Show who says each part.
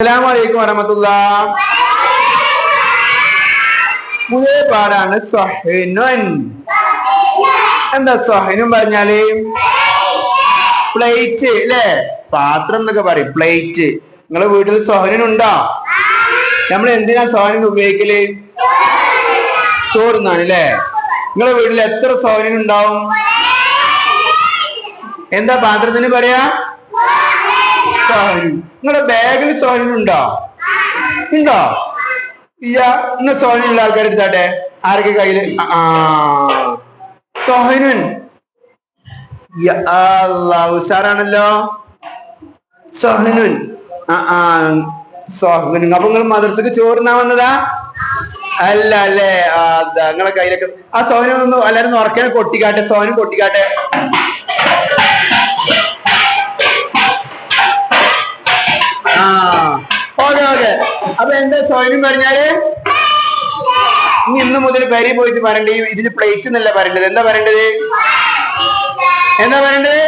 Speaker 1: അസ്സലാമലൈക്കും വരമത്തുള്ള പുതിയ പാടാണ് സൊഹനുൻ. എന്താ സൊഹനും പറഞ്ഞാൽ? പ്ലേറ്റ് അല്ലേ? പാത്രം എന്നൊക്കെ പറയും പ്ലേറ്റ്. നിങ്ങളെ വീട്ടിൽ സൊഹനൻ ഉണ്ടോ? നമ്മൾ എന്തിനാ സ്വഹനൻ ഉപയോഗിക്കൽ? ചോറുന്നാണ് അല്ലേ? നിങ്ങളെ വീട്ടിൽ എത്ര സോഹനൻ ഉണ്ടാവും? എന്താ പാത്രത്തിന് പറയാ? സോഹനൻ നിങ്ങളുടെ ബാഗിൽ സോഹനും ഉണ്ടോ? ഉണ്ടോ? ഇല്ല ഇന്ന് സോഹനുള്ള ആൾക്കാർ എടുത്താട്ടെ? ആരൊക്കെ കയ്യിൽ? ആ സോഹനുൻ ഉഷാറാണല്ലോ സോഹനുൻ ആ ആ. സോഹനുൻ അപ്പൊ നിങ്ങൾ മദർസക്ക് ചോറുന്നാ വന്നതാ? അല്ല അല്ലേ? നിങ്ങളെ കയ്യിലൊക്കെ ആ സോഹനു ഒന്ന് എല്ലാരും ഉറക്കനെ കൊട്ടിക്കാട്ടെ സോഹനും കൊട്ടിക്കാട്ടെ. അപ്പൊ എന്താ സോഹനും പറഞ്ഞാൽ? ഇനി ഇന്ന് മുതൽ പേരി പോയിട്ട് പറയണ്ടേ ഇതിന് പ്ലേറ്റ് എന്നല്ല പറയേണ്ടത് എന്താ പറയേണ്ടത് എന്താ പറയേണ്ടത്